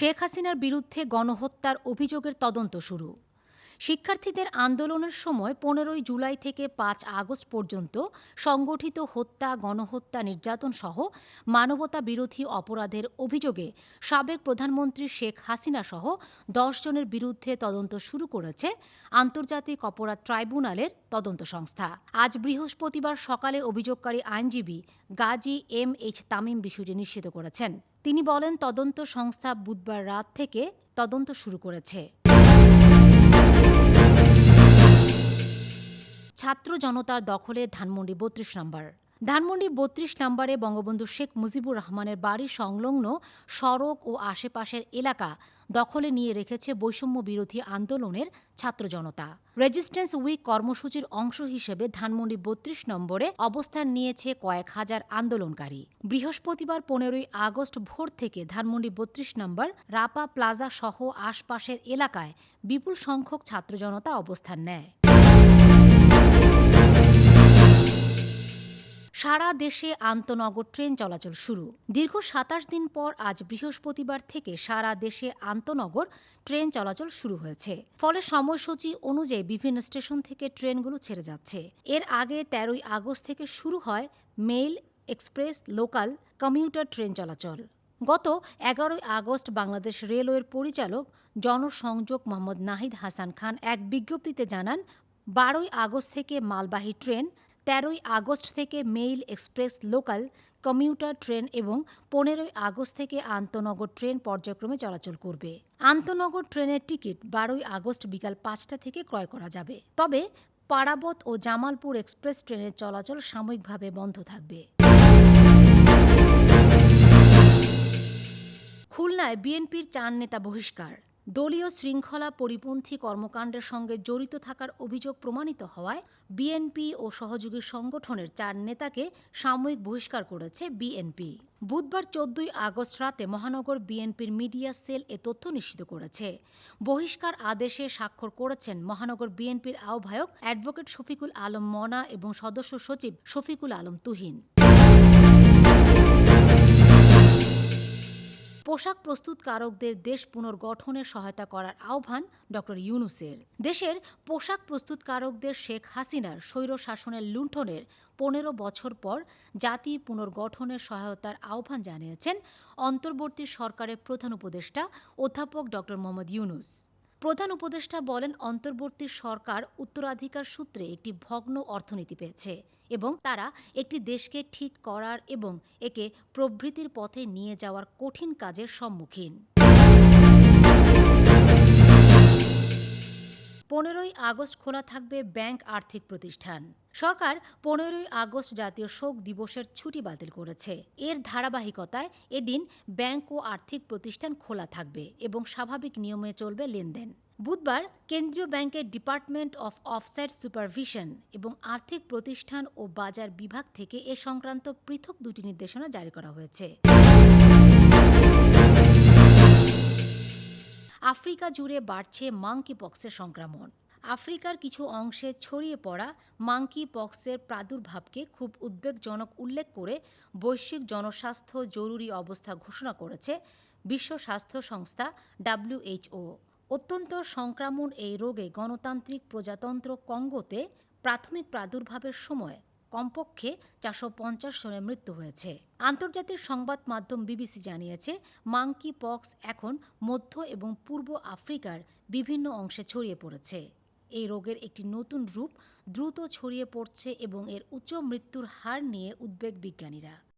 শেখ হাসিনার বিরুদ্ধে গণহত্যার অভিযোগের তদন্ত শুরু। শিক্ষার্থীদের আন্দোলনের সময় পনেরোই জুলাই থেকে পাঁচ আগস্ট পর্যন্ত সংগঠিত হত্যা, গণহত্যা নির্যাতন সহ মানবতা বিরোধী অপরাধের অভিযোগে সাবেক প্রধানমন্ত্রী শেখ হাসিনা সহ জনের বিরুদ্ধে তদন্ত শুরু করেছে আন্তর্জাতিক অপরাধ ট্রাইব্যুনালের তদন্ত সংস্থা। আজ বৃহস্পতিবার সকালে অভিযোগকারী আইনজীবী গাজী এম এইচ তামিম বিষয়টি নিশ্চিত করেছেন। তিনি বলেন, তদন্ত সংস্থা বুধবার রাত থেকে তদন্ত শুরু করেছে। ছাত্র জনতার দখলে ধানমন্ডি বত্রিশ নম্বর। ধানমন্ডি বত্রিশ নম্বরে বঙ্গবন্ধু শেখ মুজিবুর রহমানের বাড়ি সংলগ্ন সড়ক ও আশেপাশের এলাকা দখলে নিয়ে রেখেছে বৈষম্য বিরোধী আন্দোলনের ছাত্র জনতা। রেজিস্ট্যান্স উইক কর্মসূচির অংশ হিসেবে ধানমন্ডি বত্রিশ নম্বরে অবস্থান নিয়েছে কয়েক হাজার আন্দোলনকারী। বৃহস্পতিবার পনেরোই আগস্ট ভোর থেকে ধানমন্ডি বত্রিশ নম্বর রাপা প্লাজা সহ আশপাশের এলাকায় বিপুল সংখ্যক ছাত্র জনতা অবস্থান নেয়। সারা দেশে আন্তনগর ট্রেন চলাচল শুরু। দীর্ঘ সাতাশ দিন পর আজ বৃহস্পতিবার থেকে সারা দেশে আন্তনগর ট্রেন চলাচল শুরু হয়েছে। ফলে সময়সূচি অনুযায়ী বিভিন্ন স্টেশন থেকে ট্রেনগুলো ছেড়ে যাচ্ছে। এর আগে তেরোই আগস্ট থেকে শুরু হয় mail, express, local, commuter train চলাচল। গত এগারোই আগস্ট বাংলাদেশ রেলওয়ের পরিচালক জনসংযোগ মোহাম্মদ নাহিদ হাসান খান এক বিজ্ঞপ্তিতে জানান, বারোই আগস্ট থেকে মালবাহী ট্রেন তেরোই আগস্ট থেকে mail express local, commuter train এবং পনেরোই আগস্ট থেকে আন্তনগর ট্রেন পর্যায়ক্রমে চলাচল করবে। আন্তনগর ট্রেনের টিকিট বারোই আগস্ট বিকাল পাঁচটা থেকে ক্রয় করা যাবে। তবে পারাবত ও জামালপুর এক্সপ্রেস ট্রেনের চলাচল সাময়িকভাবে বন্ধ থাকবে। খুলনায় বিএনপির চার নেতা বহিষ্কার। দলীয় শৃঙ্খলা পরিপন্থী কর্মকাণ্ডের সঙ্গে জড়িত থাকার অভিযোগ প্রমাণিত হওয়ায় বিএনপি ও সহযোগী সংগঠনের চার নেতাকে সাময়িক বহিষ্কার করেছে বিএনপি। বুধবার চোদ্দই আগস্ট রাতে মহানগর বিএনপির মিডিয়া সেল এ তথ্য নিশ্চিত করেছে। বহিষ্কার আদেশে স্বাক্ষর করেছেন মহানগর বিএনপির আহ্বায়ক অ্যাডভোকেট শফিকুল আলম মনা এবং সদস্য সচিব শফিকুল আলম তুহিন। পোশাক প্রস্তুতকারকদের দেশ পুনর্গঠনে সহায়তা করার আহ্বান ড ইউনুসের। দেশের পোশাক প্রস্তুতকারকদের শেখ হাসিনার স্বৈর শাসনের লুণ্ঠনের পনেরো বছর পর জাতি পুনর্গঠনের সহায়তার আহ্বান জানিয়েছেন অন্তর্বর্তী সরকারের প্রধান উপদেষ্টা অধ্যাপক ড মোহাম্মদ ইউনুস। প্রধান উপদেষ্টা বলেন, অন্তর্বর্তী সরকার উত্তরাধিকার সূত্রে একটি ভগ্ন অর্থনীতি পেয়েছে এবং তারা একটি দেশকে ঠিক করার এবং একে প্রবৃত্তির পথে নিয়ে যাওয়ার কঠিন কাজের সম্মুখীন। পনেরোই আগস্ট খোলা থাকবে ব্যাংক আর্থিক প্রতিষ্ঠান। সরকার পনেরোই আগস্ট জাতীয় শোক দিবসের ছুটি বাতিল করেছে। এর ধারাবাহিকতায় এদিন ব্যাংক ও আর্থিক প্রতিষ্ঠান খোলা থাকবে এবং স্বাভাবিক নিয়মে চলবে লেনদেন। বুধবার কেন্দ্রীয় ব্যাংকের ডিপার্টমেন্ট অফ অফসাইট সুপারভিশন এবং আর্থিক প্রতিষ্ঠান ও বাজার বিভাগ থেকে এ সংক্রান্ত পৃথক দুটি নির্দেশনা জারি করা হয়েছে। আফ্রিকা জুড়ে বাড়ছে মাংকি পক্সের সংক্রমণ। আফ্রিকার কিছু অংশে ছড়িয়ে পড়া মাংকি পক্সের প্রাদুর্ভাবকে খুব উদ্বেগজনক উল্লেখ করে বৈশ্বিক জনস্বাস্থ্য জরুরি অবস্থা ঘোষণা করেছে বিশ্ব স্বাস্থ্য সংস্থা ডাব্লিউএইচও অত্যন্ত সংক্রামণ এই রোগে গণতান্ত্রিক প্রজাতন্ত্র কঙ্গোতে প্রাথমিক প্রাদুর্ভাবের সময় কমপক্ষে চারশো পঞ্চাশ জনের মৃত্যু হয়েছে। আন্তর্জাতিক সংবাদ মাধ্যম বিবিসি জানিয়েছে মাংকি পক্স এখন মধ্য এবং পূর্ব আফ্রিকার বিভিন্ন অংশে ছড়িয়ে পড়েছে। এই রোগের একটি নতুন রূপ দ্রুত ছড়িয়ে পড়ছে এবং এর উচ্চ মৃত্যুর হার নিয়ে উদ্বেগ বিজ্ঞানীরা।